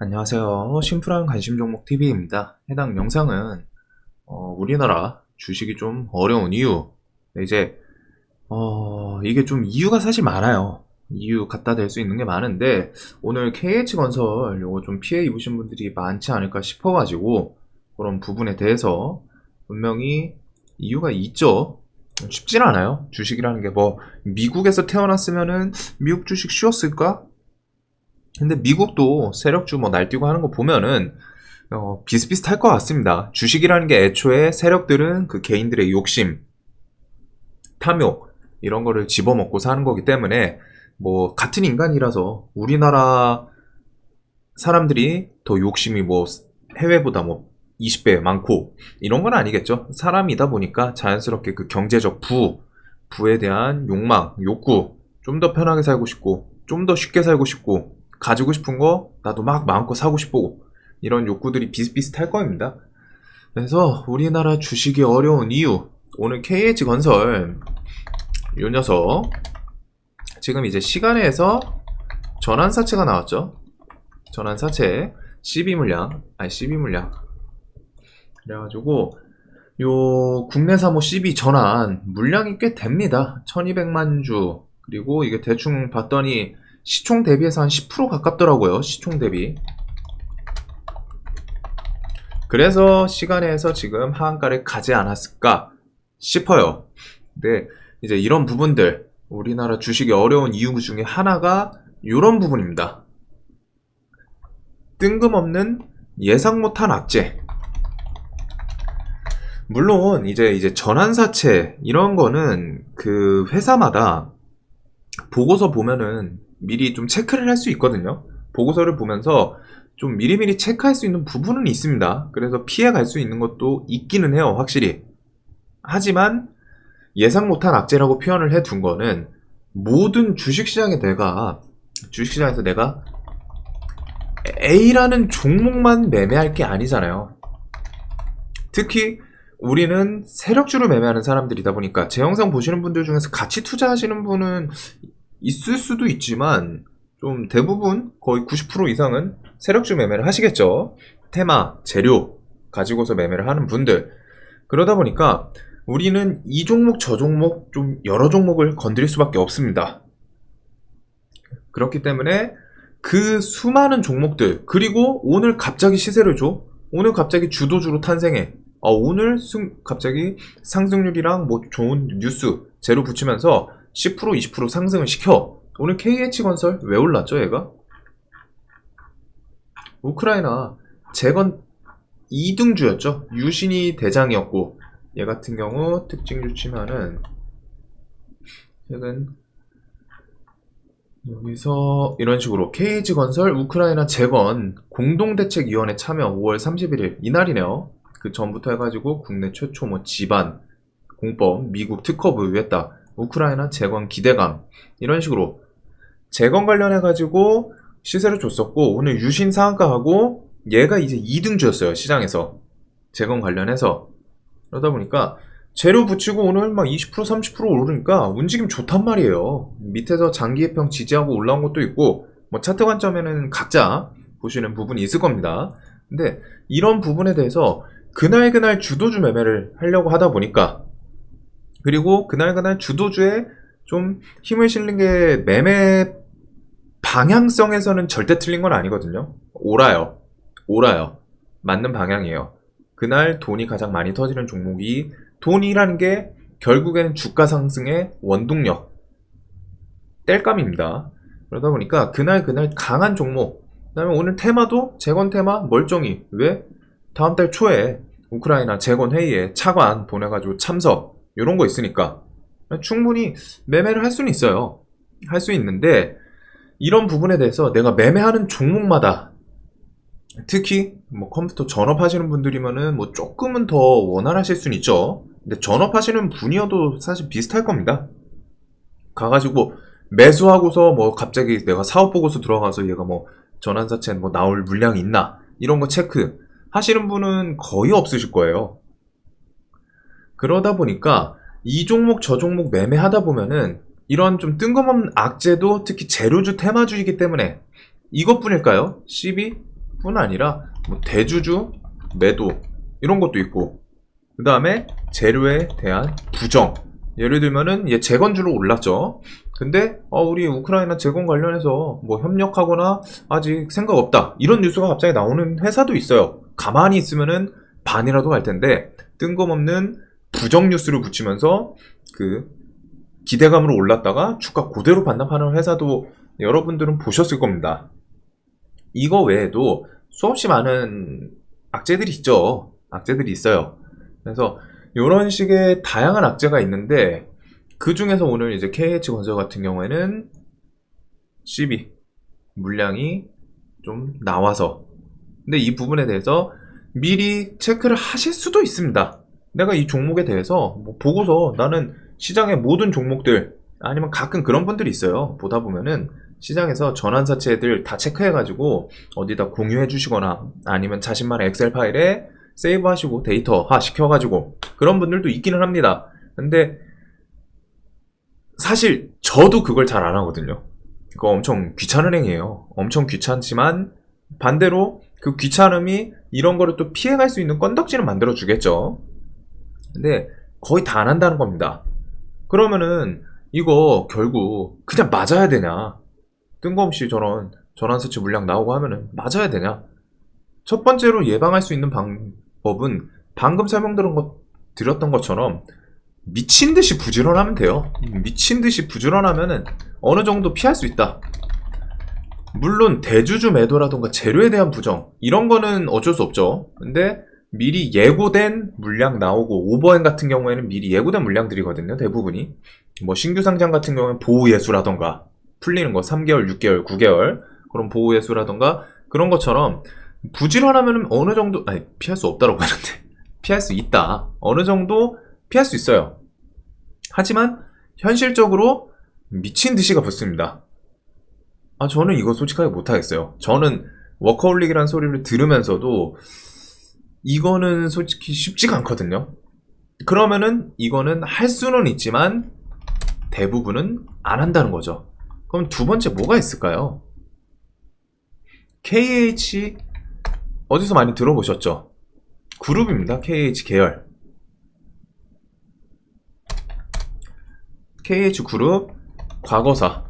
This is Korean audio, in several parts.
안녕하세요. 심플한 관심 종목 TV입니다. 해당 영상은 어, 우리나라 주식이 좀 어려운 이유. 네, 이제 어, 이게 좀 이유가 사실 많아요. 이유 갖다 댈 수 있는 게 많은데 오늘 KH건설 요거 좀 피해 입으신 분들이 많지 않을까 싶어가지고 그런 부분에 대해서 분명히 이유가 있죠. 쉽진 않아요. 주식이라는 게 뭐 미국에서 태어났으면은 미국 주식 쉬웠을까? 근데 미국도 세력주 뭐 날뛰고 하는 거 보면은 어, 비슷비슷할 것 같습니다. 주식이라는 게 애초에 세력들은 그 개인들의 욕심, 탐욕 이런 거를 집어먹고 사는 거기 때문에 뭐 같은 인간이라서 우리나라 사람들이 더 욕심이 뭐 해외보다 뭐 20배 많고 이런 건 아니겠죠. 사람이다 보니까 자연스럽게 그 경제적 부, 부에 대한 욕망, 욕구, 좀 더 편하게 살고 싶고 좀 더 쉽게 살고 싶고 가지고 싶은 거 나도 막 마음껏 사고 싶고 이런 욕구들이 비슷비슷할 겁니다. 그래서 우리나라 주식이 어려운 이유 오늘 KH건설 요 녀석 지금 이제 시간에서 전환사채가 나왔죠. 전환사채 12물량 아니 12물량 그래가지고 요 국내 사모 12 전환 물량이 꽤 됩니다. 1200만 주 그리고 이게 대충 봤더니 시총 대비해서 한 10% 가깝더라고요. 시총 대비. 그래서 시간에서 지금 하한가를 가지 않았을까 싶어요. 근데 이제 이런 부분들 우리나라 주식이 어려운 이유 중에 하나가 이런 부분입니다. 뜬금없는 예상 못한 악재. 물론 이제 이제 전환사채 이런 거는 그 회사마다 보고서 보면은 미리 좀 체크를 할 수 있거든요. 보고서를 보면서 좀 미리미리 체크할 수 있는 부분은 있습니다. 그래서 피해 갈 수 있는 것도 있기는 해요, 확실히. 하지만 예상 못한 악재라고 표현을 해 둔 거는 모든 주식시장에 내가, 주식시장에서 내가 A라는 종목만 매매할 게 아니잖아요. 특히 우리는 세력주를 매매하는 사람들이다 보니까 제 영상 보시는 분들 중에서 같이 투자하시는 분은 있을 수도 있지만 좀 대부분 거의 90% 이상은 세력주 매매를 하시겠죠. 테마, 재료 가지고서 매매를 하는 분들. 그러다 보니까 우리는 이 종목 저 종목 좀 여러 종목을 건드릴 수밖에 없습니다. 그렇기 때문에 그 수많은 종목들 그리고 오늘 갑자기 시세를 줘. 오늘 갑자기 주도주로 탄생해. 아, 오늘 승, 갑자기 상승률이랑 뭐 좋은 뉴스 재료 붙이면서 10% 20% 상승을 시켜. 오늘 KH건설 왜 올랐죠, 얘가? 우크라이나 재건 2등주였죠. 유신이 대장이었고 얘 같은 경우 특징주 치면은 최근 여기서 이런 식으로 KH건설 우크라이나 재건 공동대책위원회 참여 5월 31일 이날이네요. 그 전부터 해가지고 국내 최초 뭐 집안 공법 미국 특허부 의했다 우크라이나 재건 기대감 이런 식으로 재건 관련해 가지고 시세를 줬었고 오늘 유신 상한가하고 얘가 이제 2등주였어요 시장에서 재건 관련해서. 그러다 보니까 재료 붙이고 오늘 막 20% 30% 오르니까 움직임 좋단 말이에요. 밑에서 장기예평 지지하고 올라온 것도 있고 뭐 차트 관점에는 각자 보시는 부분이 있을 겁니다. 근데 이런 부분에 대해서 그날그날 주도주 매매를 하려고 하다 보니까 그리고 그날그날 주도주에 좀 힘을 실는 게 매매 방향성에서는 절대 틀린 건 아니거든요. 옳아요. 옳아요. 맞는 방향이에요. 그날 돈이 가장 많이 터지는 종목이 돈이라는 게 결국에는 주가 상승의 원동력, 땔감입니다. 그러다 보니까 그날 그날 강한 종목, 그 다음에 오늘 테마도 재건 테마 멀쩡히. 왜? 다음 달 초에 우크라이나 재건 회의에 차관 보내가지고 참석, 이런 거 있으니까 충분히 매매를 할 수는 있어요. 할 수 있는데 이런 부분에 대해서 내가 매매하는 종목마다 특히 뭐 컴퓨터 전업하시는 분들이면은 뭐 조금은 더 원활하실 수는 있죠. 근데 전업하시는 분이어도 사실 비슷할 겁니다. 가가지고 매수하고서 뭐 갑자기 내가 사업 보고서 들어가서 얘가 뭐 전환사채 뭐 나올 물량이 있나 이런 거 체크 하시는 분은 거의 없으실 거예요. 그러다 보니까 이 종목 저 종목 매매하다 보면은 이런 좀 뜬금없는 악재도 특히 재료주 테마주이기 때문에 이것뿐일까요? 12뿐 아니라 뭐 대주주 매도 이런 것도 있고 그 다음에 재료에 대한 부정. 예를 들면은 얘 재건주로 올랐죠. 근데 어, 우리 우크라이나 재건 관련해서 뭐 협력하거나 아직 생각 없다 이런 뉴스가 갑자기 나오는 회사도 있어요. 가만히 있으면은 반이라도 갈 텐데 뜬금없는 부정 뉴스를 붙이면서 그 기대감으로 올랐다가 주가 그대로 반납하는 회사도 여러분들은 보셨을 겁니다. 이거 외에도 수없이 많은 악재들이 있죠. 악재들이 있어요. 그래서 이런 식의 다양한 악재가 있는데 그 중에서 오늘 이제 KH 건설 같은 경우에는 CB 물량이 좀 나와서 근데 이 부분에 대해서 미리 체크를 하실 수도 있습니다. 내가 이 종목에 대해서 뭐 보고서 나는 시장의 모든 종목들 아니면 가끔 그런 분들이 있어요. 보다 보면은 시장에서 전환사채들 다 체크해가지고 어디다 공유해 주시거나 아니면 자신만의 엑셀 파일에 세이브 하시고 데이터화 시켜가지고 그런 분들도 있기는 합니다. 근데 사실 저도 그걸 잘 안 하거든요. 그거 엄청 귀찮은 행위예요. 엄청 귀찮지만 반대로 그 귀찮음이 이런 거를 또 피해갈 수 있는 건덕지는 만들어 주겠죠. 근데 거의 다 안 한다는 겁니다. 그러면은 이거 결국 그냥 맞아야 되냐? 뜬금없이 저런 전환수치 물량 나오고 하면은 맞아야 되냐? 첫 번째로 예방할 수 있는 방법은 방금 설명드린 것 드렸던 것처럼 미친 듯이 부지런하면 돼요. 미친 듯이 부지런하면은 어느 정도 피할 수 있다. 물론 대주주 매도라던가 재료에 대한 부정 이런 거는 어쩔 수 없죠. 근데 미리 예고된 물량 나오고 오버행 같은 경우에는 미리 예고된 물량들이거든요. 대부분이 뭐 신규 상장 같은 경우는 보호 예수라던가 풀리는 거 3개월, 6개월, 9개월 그런 보호 예수라던가 그런 것처럼 부지런하면 어느 정도 아니 피할 수 없다라고 하는데 피할 수 있다. 어느 정도 피할 수 있어요. 하지만 현실적으로 미친 듯이가 붙습니다. 아 저는 이거 솔직하게 못하겠어요. 저는 워커홀릭이라는 소리를 들으면서도 이거는 솔직히 쉽지가 않거든요. 그러면은 이거는 할 수는 있지만 대부분은 안 한다는 거죠. 그럼 두 번째 뭐가 있을까요? KH 어디서 많이 들어보셨죠? 그룹입니다. KH 계열. KH 그룹 과거사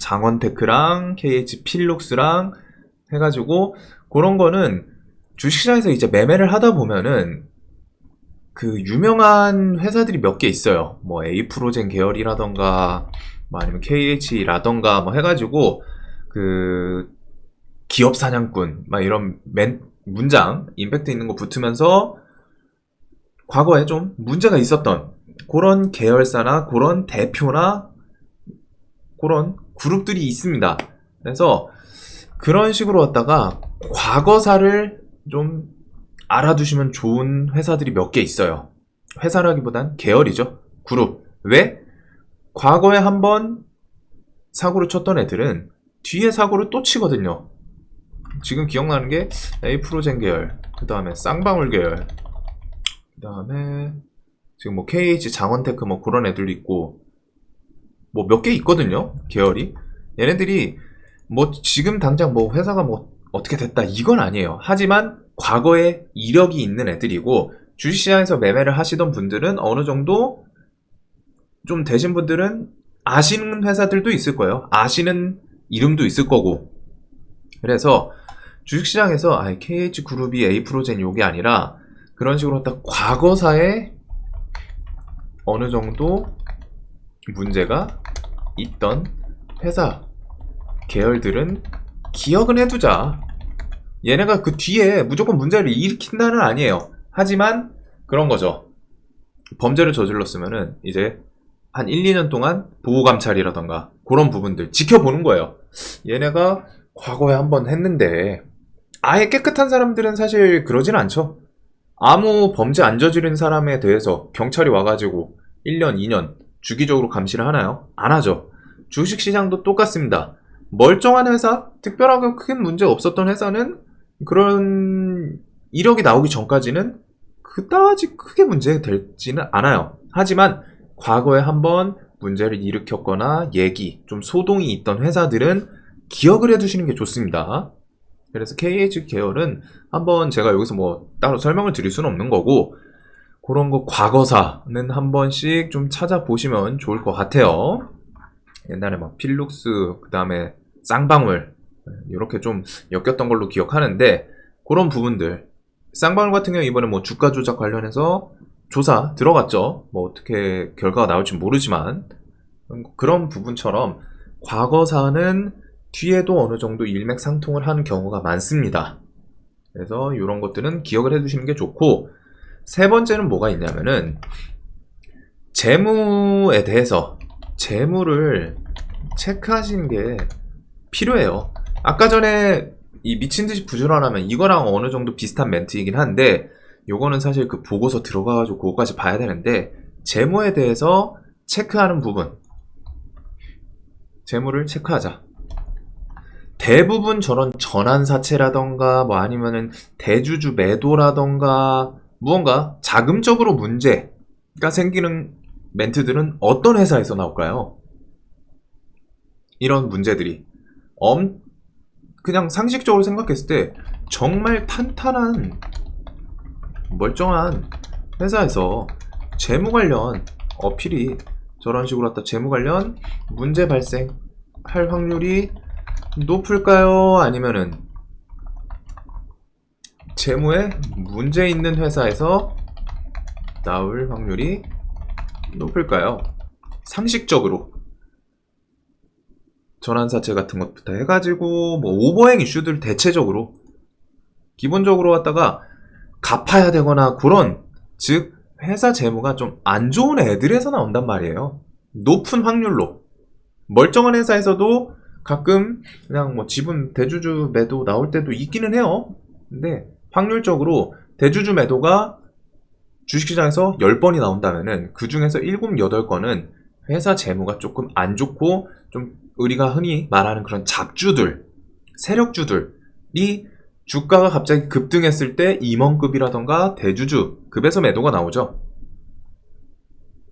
장원테크랑 KH 필룩스랑 해가지고 그런 거는 주식시장에서 이제 매매를 하다 보면은 그 유명한 회사들이 몇 개 있어요. 뭐 에이프로젠 계열이라던가 뭐 아니면 KH라던가 뭐 해가지고 그 기업 사냥꾼 막 이런 맨 문장 임팩트 있는 거 붙으면서 과거에 좀 문제가 있었던 그런 계열사나 그런 대표나 그런 그룹들이 있습니다. 그래서 그런 식으로 왔다가 과거사를 좀 알아두시면 좋은 회사들이 몇 개 있어요. 회사라기보단 계열이죠. 그룹. 왜? 과거에 한번 사고를 쳤던 애들은 뒤에 사고를 또 치거든요. 지금 기억나는 게 에이프로젠 계열, 그 다음에 쌍방울 계열, 그 다음에 지금 뭐 KH 장원테크 뭐 그런 애들도 있고 뭐 몇 개 있거든요. 계열이. 얘네들이 뭐 지금 당장 뭐 회사가 뭐 어떻게 됐다 이건 아니에요. 하지만 과거에 이력이 있는 애들이고 주식시장에서 매매를 하시던 분들은 어느 정도 좀 되신 분들은 아시는 회사들도 있을 거예요. 아시는 이름도 있을 거고. 그래서 주식시장에서 아, KH그룹이 A프로젠 요게 아니라 그런 식으로 딱 과거사에 어느 정도 문제가 있던 회사 계열들은 기억은 해두자. 얘네가 그 뒤에 무조건 문제를 일으킨다는 아니에요. 하지만 그런 거죠. 범죄를 저질렀으면은 이제 한 1, 2년 동안 보호 감찰이라던가 그런 부분들 지켜보는 거예요. 얘네가 과거에 한번 했는데 아예 깨끗한 사람들은 사실 그러진 않죠. 아무 범죄 안 저지른 사람에 대해서 경찰이 와가지고 1년, 2년 주기적으로 감시를 하나요? 안 하죠. 주식시장도 똑같습니다. 멀쩡한 회사, 특별하게 큰 문제 없었던 회사는 그런 이력이 나오기 전까지는 그다지 크게 문제 될지는 않아요. 하지만 과거에 한번 문제를 일으켰거나 얘기, 좀 소동이 있던 회사들은 기억을 해두시는 게 좋습니다. 그래서 KH 계열은 한번 제가 여기서 뭐 따로 설명을 드릴 수는 없는 거고 그런 거 과거사는 한 번씩 좀 찾아보시면 좋을 것 같아요. 옛날에 막 필룩스 그 다음에 쌍방울 이렇게 좀 엮였던 걸로 기억하는데 그런 부분들 쌍방울 같은 경우 이번에 뭐 주가 조작 관련해서 조사 들어갔죠. 뭐 어떻게 결과가 나올지 모르지만 그런 부분처럼 과거 사는 뒤에도 어느 정도 일맥상통을 하는 경우가 많습니다. 그래서 이런 것들은 기억을 해두시는 게 좋고 세 번째는 뭐가 있냐면은 재무에 대해서 재무를 체크하시는 게 필요해요. 아까 전에 이 미친 듯이 부지런하면 이거랑 어느 정도 비슷한 멘트이긴 한데 요거는 사실 그 보고서 들어가가지고 그거까지 봐야 되는데 재무에 대해서 체크하는 부분 재무를 체크하자. 대부분 저런 전환사채라던가 뭐 아니면은 대주주 매도라던가 무언가 자금적으로 문제가 생기는 멘트들은 어떤 회사에서 나올까요? 이런 문제들이 엄 그냥 상식적으로 생각했을 때 정말 탄탄한 멀쩡한 회사에서 재무 관련 어필이 저런 식으로 갖다 재무 관련 문제 발생 할 확률이 높을까요? 아니면은 재무에 문제 있는 회사에서 나올 확률이 높을까요? 상식적으로 전환사채 같은 것부터 해가지고 뭐 오버행 이슈들 대체적으로 기본적으로 갖다가 갚아야 되거나 그런 즉 회사 재무가 좀 안 좋은 애들에서 나온단 말이에요. 높은 확률로 멀쩡한 회사에서도 가끔 그냥 뭐 지분 대주주 매도 나올 때도 있기는 해요. 근데 확률적으로 대주주 매도가 주식시장에서 10번이 나온다면은 그 중에서 7, 8건은 회사 재무가 조금 안 좋고 좀 우리가 흔히 말하는 그런 잡주들, 세력주들이 주가가 갑자기 급등했을 때 임원급이라던가 대주주 급에서 매도가 나오죠.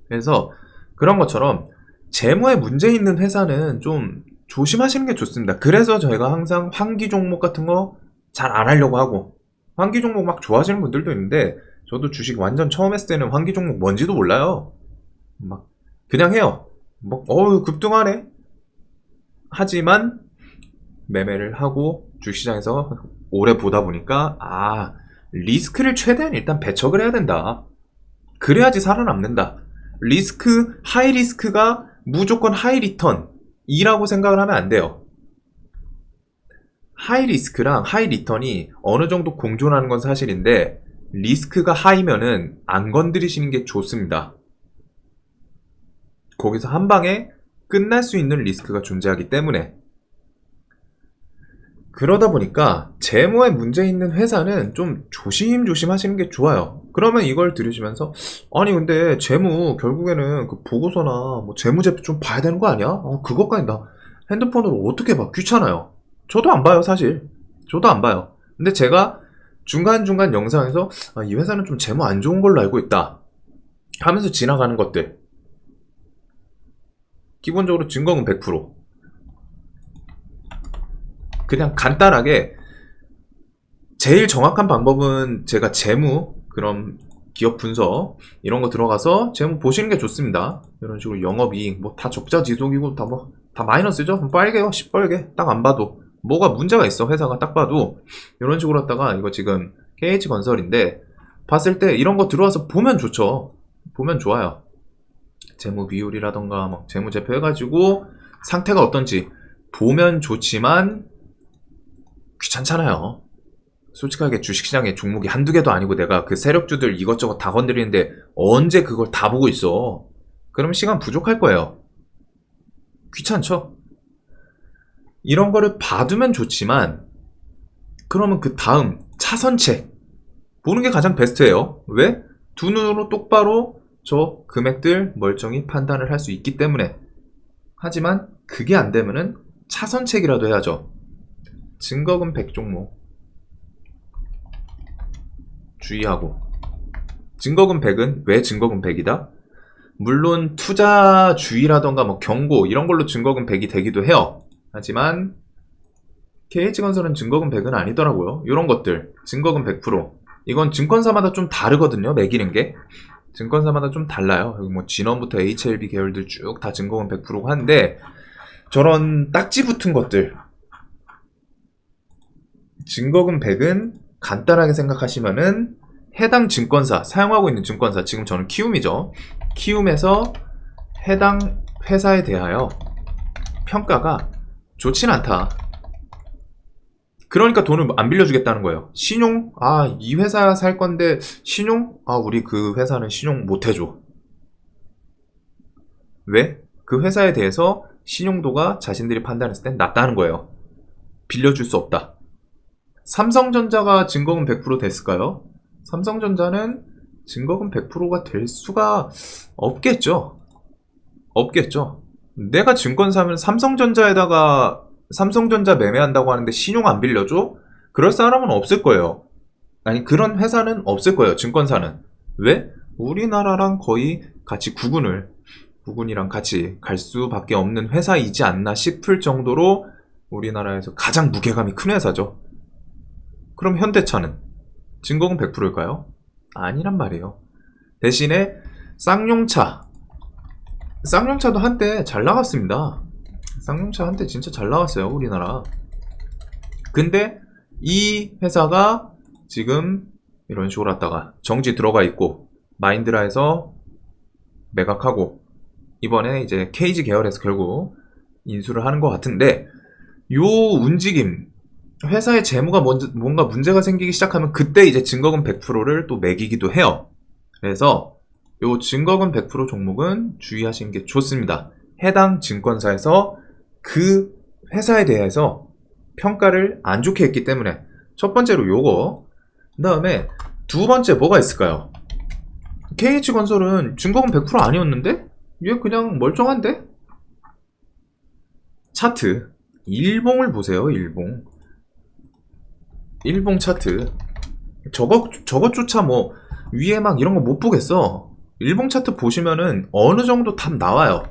그래서 그런 것처럼 재무에 문제 있는 회사는 좀 조심하시는 게 좋습니다. 그래서 저희가 항상 환기 종목 같은 거 잘 안 하려고 하고 환기 종목 막 좋아하시는 분들도 있는데 저도 주식 완전 처음 했을 때는 환기 종목 뭔지도 몰라요. 막 그냥 해요. 뭐 어우 급등하네. 하지만 매매를 하고 주식시장에서 오래 보다 보니까 아 리스크를 최대한 일단 배척을 해야 된다. 그래야지 살아남는다. 리스크 하이 리스크가 무조건 하이 리턴이라고 생각을 하면 안 돼요. 하이 리스크랑 하이 리턴이 어느 정도 공존하는 건 사실인데 리스크가 하이면은 안 건드리시는 게 좋습니다. 거기서 한 방에 끝날 수 있는 리스크가 존재하기 때문에 그러다 보니까 재무에 문제 있는 회사는 좀 조심조심 하시는 게 좋아요. 그러면 이걸 들으시면서 아니 근데 재무 결국에는 그 보고서나 뭐 재무제표 좀 봐야 되는 거 아니야? 어, 그것까지 나 핸드폰으로 어떻게 봐? 귀찮아요. 저도 안 봐요 사실. 저도 안 봐요. 근데 제가 중간중간 영상에서 아, 이 회사는 좀 재무 안 좋은 걸로 알고 있다 하면서 지나가는 것들 기본적으로 증거는 100%. 그냥 간단하게 제일 정확한 방법은 제가 재무 그런 기업 분석 이런 거 들어가서 재무 보시는 게 좋습니다. 이런 식으로 영업이익 뭐 다 적자 지속이고 다뭐다 마이너스죠? 빨개요 시뻘게 딱 안 봐도 뭐가 문제가 있어 회사가 딱 봐도 이런 식으로 했다가 이거 지금 KH건설인데 봤을 때 이런 거 들어와서 보면 좋죠. 보면 좋아요. 재무 비율이라던가 막 재무 제표 해가지고 상태가 어떤지 보면 좋지만 귀찮잖아요. 솔직하게 주식시장에 종목이 한두 개도 아니고 내가 그 세력주들 이것저것 다 건드리는데 언제 그걸 다 보고 있어. 그럼 시간 부족할 거예요. 귀찮죠? 이런 거를 봐두면 좋지만 그러면 그 다음 차선책 보는 게 가장 베스트예요. 왜? 두 눈으로 똑바로 저 금액들 멀쩡히 판단을 할 수 있기 때문에 하지만 그게 안 되면은 차선책이라도 해야죠. 증거금 100종목 주의하고 증거금 100은 왜 증거금 100이다? 물론 투자 주의라던가 뭐 경고 이런 걸로 증거금 100이 되기도 해요. 하지만 KH건설은 증거금 100은 아니더라고요. 이런 것들 증거금 100% 이건 증권사마다 좀 다르거든요. 매기는 게 증권사마다 좀 달라요. 여기 뭐 진원부터 HLB 계열들 쭉 다 증거금 100%고 한데 저런 딱지 붙은 것들 증거금 100은 간단하게 생각하시면은 해당 증권사 사용하고 있는 증권사 지금 저는 키움이죠. 키움에서 해당 회사에 대하여 평가가 좋진 않다. 그러니까 돈을 안 빌려주겠다는 거예요. 신용? 아, 이 회사 살 건데, 신용? 아, 우리 그 회사는 신용 못 해줘. 왜? 그 회사에 대해서 신용도가 자신들이 판단했을 땐 낮다는 거예요. 빌려줄 수 없다. 삼성전자가 증거금 100% 됐을까요? 삼성전자는 증거금 100%가 될 수가 없겠죠. 없겠죠. 내가 증권 사면 삼성전자에다가 삼성전자 매매한다고 하는데 신용 안 빌려줘? 그럴 사람은 없을 거예요. 아니, 그런 회사는 없을 거예요. 증권사는. 왜? 우리나라랑 거의 같이 구군을, 구군이랑 같이 갈 수밖에 없는 회사이지 않나 싶을 정도로 우리나라에서 가장 무게감이 큰 회사죠. 그럼 현대차는? 증거금 100%일까요? 아니란 말이에요. 대신에 쌍용차. 쌍용차도 한때 잘 나갔습니다. 쌍용차 한때 진짜 잘 나갔어요, 우리나라. 근데 이 회사가 지금 이런 식으로 왔다가 정지 들어가 있고 마인드라에서 매각하고 이번에 이제 케이지 계열에서 결국 인수를 하는 것 같은데 요 움직임 회사의 재무가 뭔가 문제가 생기기 시작하면 그때 이제 증거금 100%를 또 매기기도 해요. 그래서 요 증거금 100% 종목은 주의하시는 게 좋습니다. 해당 증권사에서 그 회사에 대해서 평가를 안 좋게 했기 때문에 첫 번째로 요거 그 다음에 두 번째 뭐가 있을까요? KH건설은 증거금 100% 아니었는데? 얘 그냥 멀쩡한데? 차트 일봉을 보세요 일봉 일봉 차트 저것 저것조차 뭐 위에 막 이런 거 못 보겠어 일봉 차트 보시면은 어느 정도 답 나와요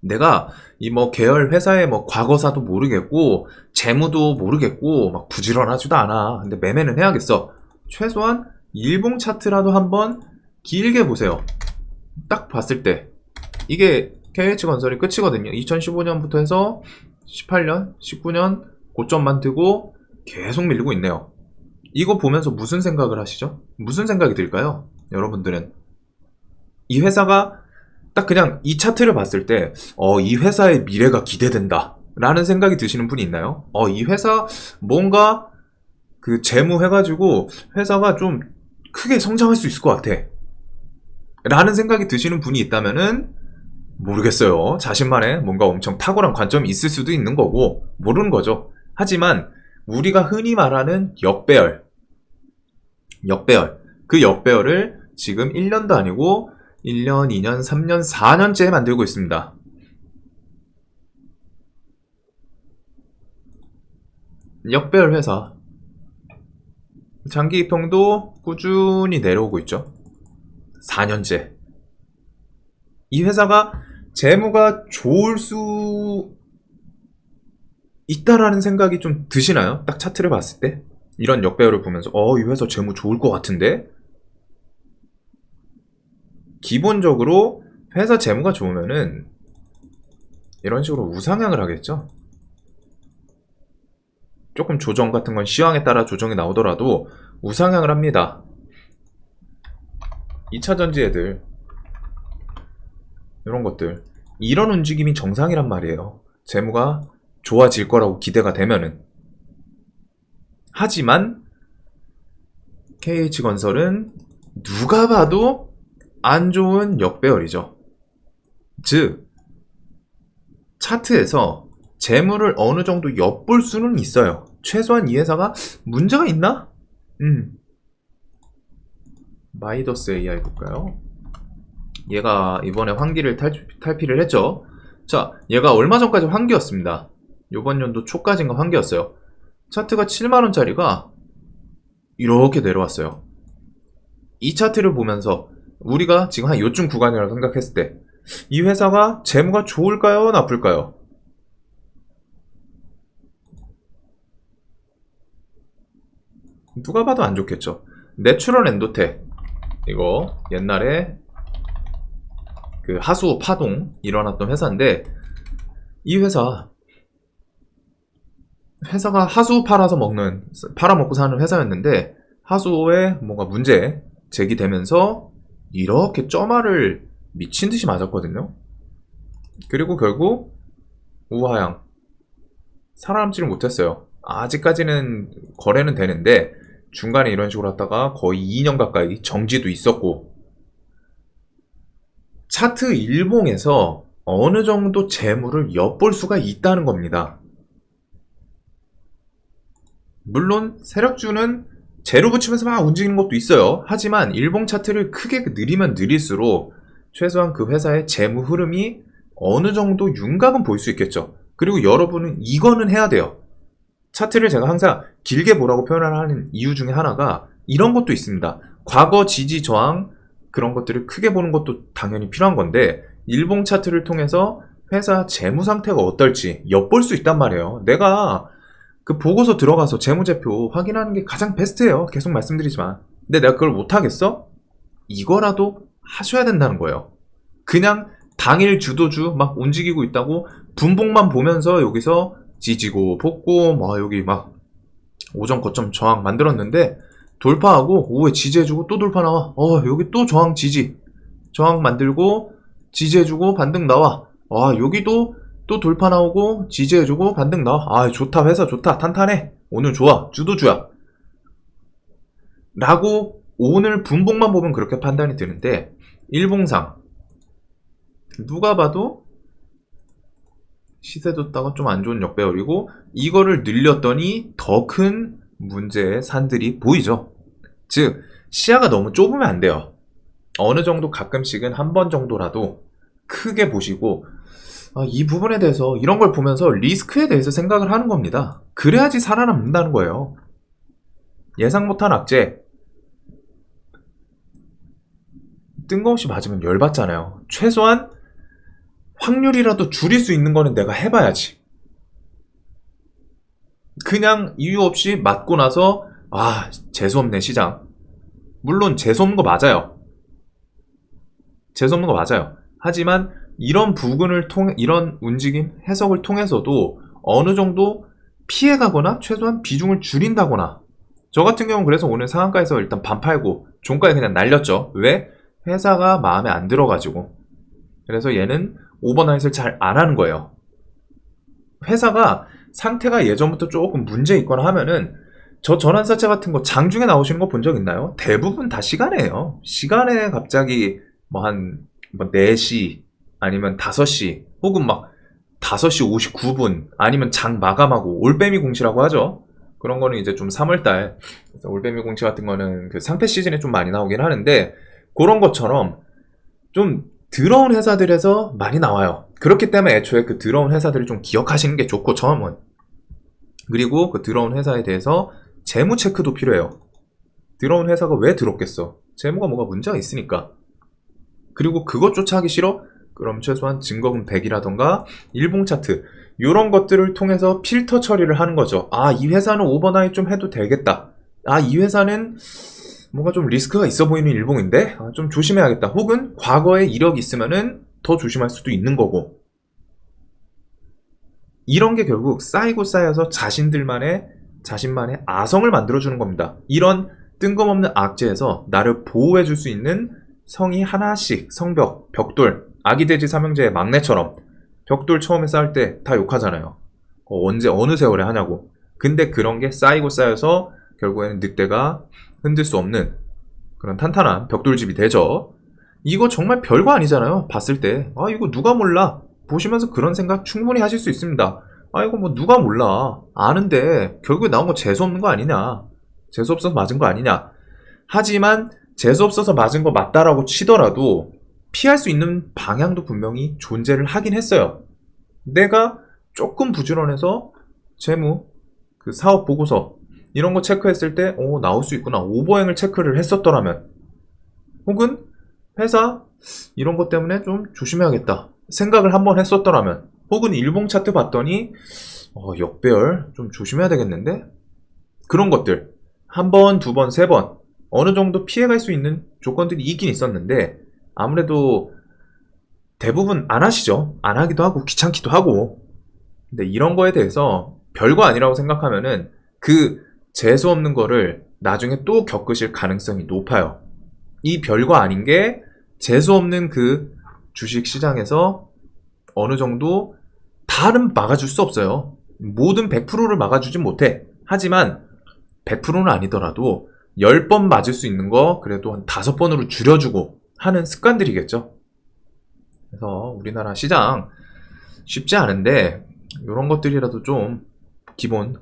내가 이 뭐 계열 회사의 뭐 과거사도 모르겠고 재무도 모르겠고 막 부지런하지도 않아. 근데 매매는 해야겠어. 최소한 일봉 차트라도 한번 길게 보세요. 딱 봤을 때 이게 KH건설이 끝이거든요. 2015년부터 해서 18년, 19년 고점 만들고 계속 밀리고 있네요. 이거 보면서 무슨 생각을 하시죠? 무슨 생각이 들까요? 여러분들은 이 회사가 딱 그냥 이 차트를 봤을 때, 어, 이 회사의 미래가 기대된다. 라는 생각이 드시는 분이 있나요? 어, 이 회사 뭔가 그 재무 해가지고 회사가 좀 크게 성장할 수 있을 것 같아. 라는 생각이 드시는 분이 있다면은 모르겠어요. 자신만의 뭔가 엄청 탁월한 관점이 있을 수도 있는 거고, 모르는 거죠. 하지만 우리가 흔히 말하는 역배열. 역배열. 그 역배열을 지금 1년도 아니고 1년, 2년, 3년, 4년째 만들고 있습니다. 역배열 회사. 장기 입평도 꾸준히 내려오고 있죠. 4년째. 이 회사가 재무가 좋을 수 있다라는 생각이 좀 드시나요? 딱 차트를 봤을 때? 이런 역배열을 보면서, 어, 이 회사 재무 좋을 것 같은데? 기본적으로 회사 재무가 좋으면은 이런 식으로 우상향을 하겠죠. 조금 조정 같은 건 시황에 따라 조정이 나오더라도 우상향을 합니다. 2차 전지 애들 이런 것들 이런 움직임이 정상이란 말이에요. 재무가 좋아질 거라고 기대가 되면은 하지만 KH건설은 누가 봐도 안 좋은 역배열이죠. 즉, 차트에서 재물을 어느 정도 엿볼 수는 있어요. 최소한 이 회사가 문제가 있나? 음. 마이더스 AI 볼까요? 얘가 이번에 환기를 탈, 탈피를 했죠. 자, 얘가 얼마 전까지 환기였습니다. 요번 연도 초까지인가 환기였어요. 차트가 7만원짜리가 이렇게 내려왔어요. 이 차트를 보면서 우리가 지금 한 요쯤 구간이라고 생각했을 때 이 회사가 재무가 좋을까요? 나쁠까요? 누가 봐도 안 좋겠죠. 내추럴 엔도테 이거 옛날에 그 하수 파동 일어났던 회사인데 이 회사 회사가 하수 팔아서 먹는 팔아 먹고 사는 회사였는데 하수에 뭔가 문제 제기되면서 이렇게 쩌마를 미친 듯이 맞았거든요. 그리고 결국 우하양 살아남지를 못했어요. 아직까지는 거래는 되는데 중간에 이런 식으로 하다가 거의 2년 가까이 정지도 있었고 차트 일봉에서 어느 정도 재물을 엿볼 수가 있다는 겁니다. 물론 세력주는 재료 붙이면서 막 움직이는 것도 있어요. 하지만 일봉 차트를 크게 느리면 느릴수록 최소한 그 회사의 재무 흐름이 어느 정도 윤곽은 볼 수 있겠죠. 그리고 여러분은 이거는 해야 돼요. 차트를 제가 항상 길게 보라고 표현을 하는 이유 중에 하나가 이런 것도 있습니다. 과거 지지 저항 그런 것들을 크게 보는 것도 당연히 필요한 건데 일봉 차트를 통해서 회사 재무 상태가 어떨지 엿볼 수 있단 말이에요. 내가 그 보고서 들어가서 재무제표 확인하는 게 가장 베스트예요. 계속 말씀드리지만. 근데 내가 그걸 못하겠어? 이거라도 하셔야 된다는 거예요. 그냥 당일 주도주 막 움직이고 있다고 분봉만 보면서 여기서 지지고 볶고 막 여기 막 오점 거점 저항 만들었는데 돌파하고 오후에 지지해주고 또 돌파 나와. 어 여기 또 저항 지지 저항 만들고 지지해주고 반등 나와. 아 여기도 또 돌파 나오고 지지해주고 반등 나와. 아 좋다 회사 좋다 탄탄해. 오늘 좋아 주도주야. 라고 오늘 분봉만 보면 그렇게 판단이 드는데 일봉상 누가 봐도 시세 뒀다가 좀 안 좋은 역배열이고 이거를 늘렸더니 더 큰 문제의 산들이 보이죠. 즉 시야가 너무 좁으면 안 돼요. 어느 정도 가끔씩은 한 번 정도라도 크게 보시고 아, 이 부분에 대해서 이런 걸 보면서 리스크에 대해서 생각을 하는 겁니다. 그래야지 살아남는다는 거예요. 예상 못한 악재 뜬금없이 맞으면 열받잖아요. 최소한 확률이라도 줄일 수 있는 거는 내가 해봐야지. 그냥 이유 없이 맞고 나서 아 재수없네 시장. 물론 재수없는 거 맞아요. 재수없는 거 맞아요. 하지만 이런 부분을 통해 이런 움직임 해석을 통해서도 어느 정도 피해가거나 최소한 비중을 줄인다거나 저 같은 경우는 그래서 오늘 상한가에서 일단 반 팔고 종가에 그냥 날렸죠. 왜? 회사가 마음에 안 들어가지고 그래서 얘는 오버나잇을 잘 안 하는 거예요. 회사가 상태가 예전부터 조금 문제 있거나 하면은 저 전환사채 같은 거 장중에 나오시는 거 본 적 있나요? 대부분 다 시간에요. 시간에 갑자기 뭐 한 뭐 4시 아니면 5시 혹은 막 5시 59분 아니면 장 마감하고 올빼미 공시라고 하죠. 그런 거는 이제 좀 3월달 올빼미 공시 같은 거는 그 상패 시즌에 좀 많이 나오긴 하는데 그런 것처럼 좀 들어온 회사들에서 많이 나와요. 그렇기 때문에 애초에 그 들어온 회사들을 좀 기억하시는 게 좋고 처음은 그리고 그 들어온 회사에 대해서 재무 체크도 필요해요. 들어온 회사가 왜 들었겠어? 재무가 뭐가 문제가 있으니까. 그리고 그것조차 하기 싫어? 그럼 최소한 증거금 100이라던가 일봉 차트 이런 것들을 통해서 필터 처리를 하는 거죠. 아, 이 회사는 오버나잇 좀 해도 되겠다. 아, 이 회사는 뭔가 좀 리스크가 있어 보이는 일봉인데 아, 좀 조심해야겠다. 혹은 과거에 이력이 있으면은 더 조심할 수도 있는 거고. 이런 게 결국 쌓이고 쌓여서 자신들만의 자신만의 아성을 만들어 주는 겁니다. 이런 뜬금없는 악재에서 나를 보호해 줄 수 있는 성이 하나씩 성벽, 벽돌, 아기 돼지 삼형제의 막내처럼 벽돌 처음에 쌓을 때 다 욕하잖아요. 어, 언제 어느 세월에 하냐고. 근데 그런 게 쌓이고 쌓여서 결국에는 늑대가 흔들 수 없는 그런 탄탄한 벽돌집이 되죠. 이거 정말 별거 아니잖아요. 봤을 때. 아, 이거 누가 몰라. 보시면서 그런 생각 충분히 하실 수 있습니다. 아, 이거 뭐 누가 몰라. 아는데 결국에 나온 거 재수없는 거 아니냐. 재수없어서 맞은 거 아니냐. 하지만 재수없어서 맞은 거 맞다라고 치더라도 피할 수 있는 방향도 분명히 존재를 하긴 했어요. 내가 조금 부지런해서 재무, 그 사업 보고서 이런 거 체크했을 때, 오, 나올 수 있구나. 오버행을 체크를 했었더라면. 혹은 회사 이런 것 때문에 좀 조심해야겠다. 생각을 한번 했었더라면. 혹은 일봉 차트 봤더니, 어, 역배열 좀 조심해야 되겠는데? 그런 것들. 한 번, 두 번, 세 번 어느 정도 피해갈 수 있는 조건들이 있긴 있었는데 아무래도 대부분 안 하시죠. 안 하기도 하고 귀찮기도 하고. 근데 이런 거에 대해서 별거 아니라고 생각하면은 그 재수 없는 거를 나중에 또 겪으실 가능성이 높아요. 이 별거 아닌 게 재수 없는 그 주식 시장에서 어느 정도 다는 막아줄 수 없어요. 모든 100%를 막아주진 못해. 하지만 100%는 아니더라도 10번 맞을 수 있는 거 그래도 한 5번으로 줄여주고 하는 습관들이겠죠. 그래서 우리나라 시장 쉽지 않은데 이런 것들이라도 좀 기본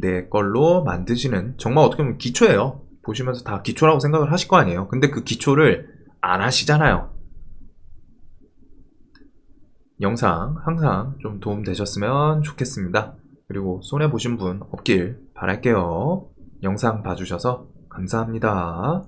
내 걸로 만드시는 정말 어떻게 보면 기초예요. 보시면서 다 기초라고 생각을 하실 거 아니에요. 근데 그 기초를 안 하시잖아요. 영상 항상 좀 도움 되셨으면 좋겠습니다. 그리고 손해 보신 분 없길 바랄게요. 영상 봐주셔서 감사합니다.